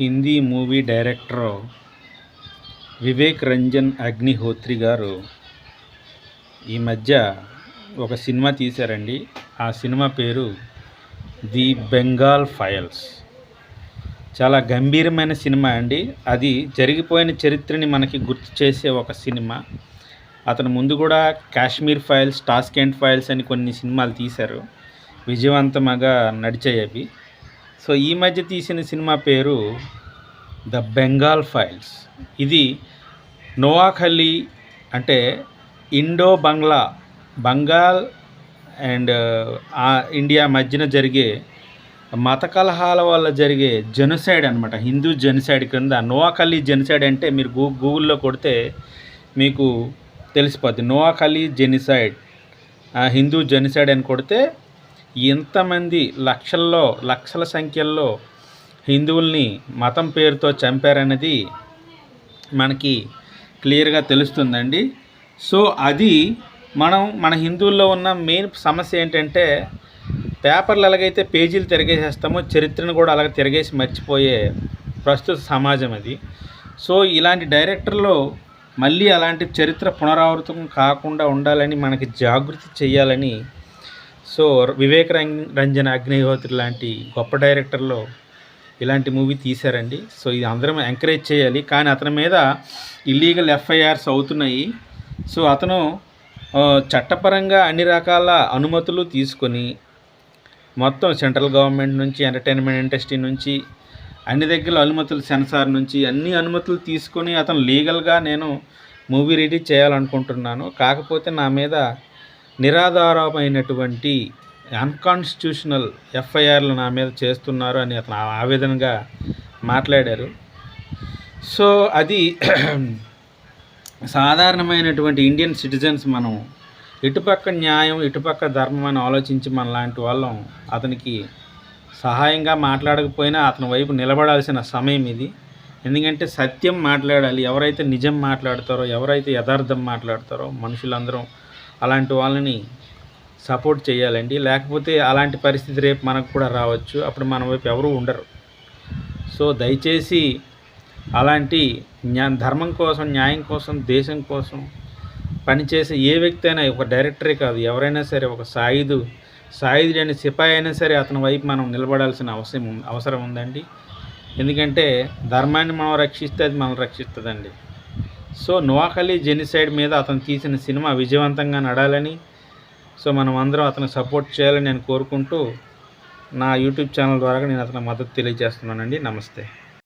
Hindi movie director Vivek Ranjan Agnihotri గారు ఈ మధ్య ఒక సినిమా తీశారండి. ఆ సినిమా పేరు ది బెంగాల్ ఫైల్స్. చాలా గంభీరమైన సినిమా అండి. అది జరిగిపోయిన చరిత్రని మనకి గుర్తు చేసే ఒక సినిమా. అతను ముందు కూడా కాశ్మీర్ ఫైల్స్ టాస్కెంట్ ఫైల్స్ అని కొన్ని సినిమాలు తీశారు. విజయవంతంగా నడిచాయి అవి. సో ఈ మధ్య తీసిన సినిమా పేరు ద బెంగాల్ ఫైల్స్. ఇది నోవాఖలీ అంటే Indo Bangla Bengal and India మధ్యన జరిగే మత కలహాల వల్ల జరిగే జెనసైడ్ అనమాట హిందూ జెనసైడ్ కింద నోవాఖలీ జెనసైడ్ అంటే మీరు గూ గూగుల్లో కొడితే మీకు తెలిసిపోద్ది. నోవాఖలీ జెనిసైడ్. హిందూ జెనిసైడ్ అని కొడితే ఇంతమంది లక్షల్లో లక్షల సంఖ్యల్లో హిందువుల్ని మతం పేరుతో చంపారన్నది మనకి క్లియర్గా తెలుస్తుందండి. సో అది మనం మన హిందువుల్లో ఉన్న మెయిన్ సమస్య ఏంటంటే పేపర్లు ఎలాగైతే పేజీలు తిరగేసేస్తామో చరిత్రను కూడా అలాగ తిరగేసి మర్చిపోయే ప్రస్తుత సమాజం అది. సో ఇలాంటి డైరెక్టర్లు మళ్ళీ అలాంటి చరిత్ర పునరావృతం కాకుండా ఉండాలని మనకి జాగృతి చేయాలని సో వివేక రంజన్ అగ్నిహోత్రి లాంటి గొప్ప డైరెక్టర్లో ఇలాంటి మూవీ తీశారండి. సో ఇది అందరం ఎంకరేజ్ చేయాలి. కానీ అతని మీద ఇల్లీగల్ ఎఫ్ఐఆర్స్ అవుతున్నాయి. సో అతను చట్టపరంగా అన్ని రకాల అనుమతులు తీసుకొని మొత్తం సెంట్రల్ గవర్నమెంట్ నుంచి ఎంటర్టైన్మెంట్ ఇండస్ట్రీ నుంచి అన్ని దగ్గర అనుమతులు సెన్సార్ నుంచి అన్ని అనుమతులు తీసుకొని అతను లీగల్గా నేను మూవీ రెడీ చేయాలనుకుంటున్నాను. కాకపోతే నా మీద నిరాధారమైనటువంటి అన్కాన్స్టిట్యూషనల్ ఎఫ్ఐఆర్లు నా మీద చేస్తున్నారు అని అతను ఆవేదనగా మాట్లాడారు. సో అది సాధారణమైనటువంటి ఇండియన్ సిటిజన్స్ మనం ఇటుపక్క న్యాయం ఇటుపక్క ధర్మం అని ఆలోచించి మన లాంటి వాళ్ళం అతనికి సహాయంగా మాట్లాడకపోయినా అతని వైపు నిలబడాల్సిన సమయం ఇది. ఎందుకంటే సత్యం మాట్లాడాలి. ఎవరైతే నిజం మాట్లాడతారో ఎవరైతే యథార్థం మాట్లాడతారో మనుషులందరం అలాంటి వాళ్ళని సపోర్ట్ చేయాలండి. లేకపోతే అలాంటి పరిస్థితి రేపు మనకు కూడా రావచ్చు. అప్పుడు మన వైపు ఎవరు ఉండరు. సో దయచేసి అలాంటి న్యా ధర్మం కోసం న్యాయం కోసం దేశం కోసం పనిచేసే ఏ వ్యక్తి అయినా ఒక డైరెక్టరే కాదు ఎవరైనా సరే ఒక సాయుధు సాయుధుడు అనే సిపాయి అయినా సరే అతని వైపు మనం నిలబడాల్సిన అవసరం ఉం- అవసరం ఉందండి. ఎందుకంటే ధర్మాన్ని మనం రక్షిస్తే అది మనం రక్షిస్తుందండి. సో నోవాఖలీ జెనిసైడ్ మీద అతను తీసిన సినిమా విజయవంతంగా నడాలని. సో మనం అందరం అతను సపోర్ట్ చేయాలని నేను కోరుకుంటూ నా యూట్యూబ్ ఛానల్ ద్వారా నేను అతని మద్దతు తెలియజేస్తున్నానండి. నమస్తే.